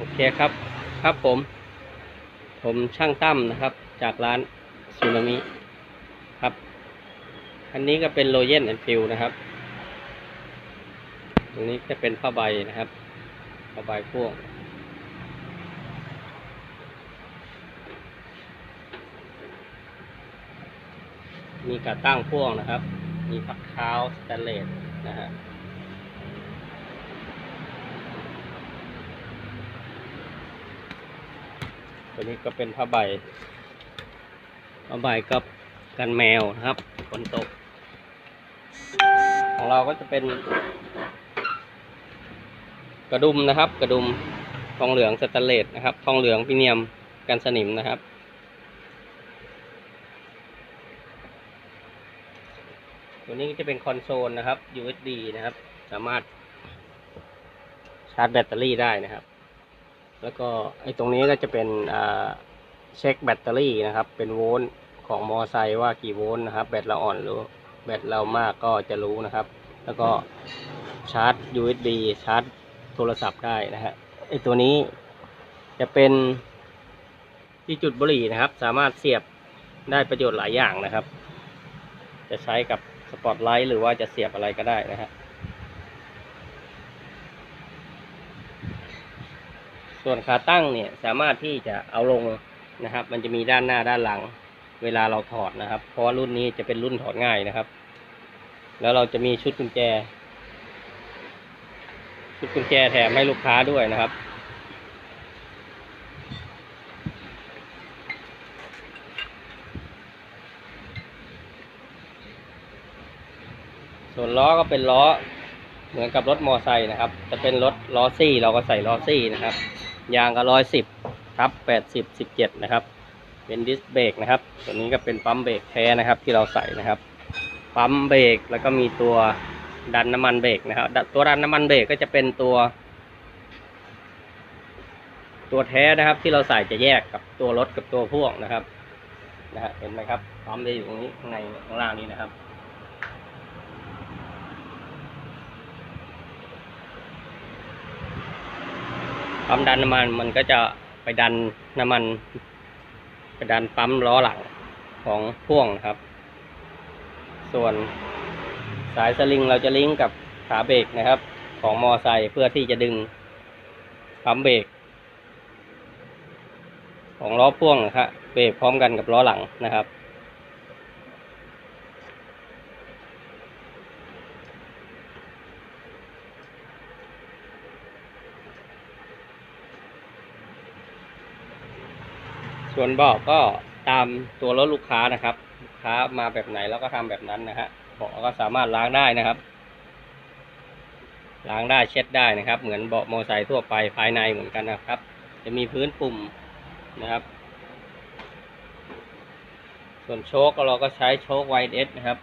โอเคครับครับผม ผมช่างตั้มนะครับ จากร้านซูนามิครับ อันนี้ก็เป็นโรเยนแอนฟิลนะครับตรงนี้จะเป็นผ้าใบนะครับผ้าใบพ่วงมีกระตั้งพ่วงนะครับ มีพักเท้าสแตนเลสนะฮะ ตัวนี้ก็เป็นผ้าใบผ้าใบกับกันแมวนะครับฝนตก ของเราก็จะเป็น กระดุมนะครับ กระดุมทองเหลืองสแตนเลสนะครับ ทองเหลืองพิเนียมกันสนิมนะครับตัวนี้ก็จะเป็นคอนโซลนะครับ USB นะครับ สามารถชาร์จแบตเตอรี่ได้นะครับ แล้วก็ไอ้ตรงนี้ก็จะเป็นเช็คแบตเตอรี่นะครับ เป็นโวลต์ของมอไซค์ว่ากี่โวลต์นะครับ แบตเราอ่อนหรือแบตเรามากก็จะรู้นะครับ แล้วก็ชาร์จ USB ชาร์จโทรศัพท์ได้นะฮะไอ้ตัวนี้จะเป็นที่จุดบุหรี่นะครับ สามารถเสียบได้ประโยชน์หลายอย่างนะครับ จะใช้กับสปอตไลท์หรือว่าจะเสียบอะไรก็ได้นะฮะ ส่วนขาตั้งเนี่ยสามารถที่จะเอาลงนะครับ มันจะมีด้านหน้าด้านหลัง เวลาเราถอดนะครับ เพราะว่ารุ่นนี้จะเป็นรุ่นถอดง่ายนะครับ แล้วเราจะมีชุดกุญแจ ชุดกุญแจแถมให้ลูกค้าด้วยนะครับส่วนล้อก็เป็นล้อ เหมือนกับรถมอไซค์นะครับ จะเป็นรถล้อซี่เราก็ใส่ล้อซี่นะครับ ยางก็ร้อยสิบทับแปดสิบสิบเจ็ดนะครับ เป็นดิสเบรกนะครับ ตัวนี้ก็เป็นปั๊มเบรกแท้นะครับ ที่เราใส่นะครับ ปั๊มเบรกแล้วก็มีตัวดันน้ำมันเบรกนะครับ ตัวดันน้ำมันเบรกก็จะเป็นตัว ตัวแท้นะครับ ที่เราใส่จะแยกกับตัวรถกับตัวพ่วงนะครับนะฮะเห็นไหมครับ ปั๊มจะอยู่ตรงนี้ข้างในข้างล่างนี้นะครับ ปั๊มดันน้ำมันมันก็จะไปดันน้ำมัน ไปดันปั๊มล้อหลังของพ่วงนะครับ ส่วนสายสลิงเราจะลิงก์กับขาเบรกนะครับ ของมอไซค์เพื่อที่จะดึงปั๊มเบรกของล้อพ่วงนะครับเบรกพร้อมกันกับล้อหลังนะครับ ส่วนเบอกก็ตามตัวรถลูกค้านะครับ ลูกค้ามาแบบไหนเราก็ทำแบบนั้นนะฮะเบาะก็สามารถล้างได้นะครับ ล้างได้เช็ดได้นะครับ เหมือนเบาะมอไซค์ทั่วไปภายในเหมือนกันนะครับ จะมีพื้นปุ่มนะครับ ส่วนโชคเราก็ใช้โชคไวเอสนะครับ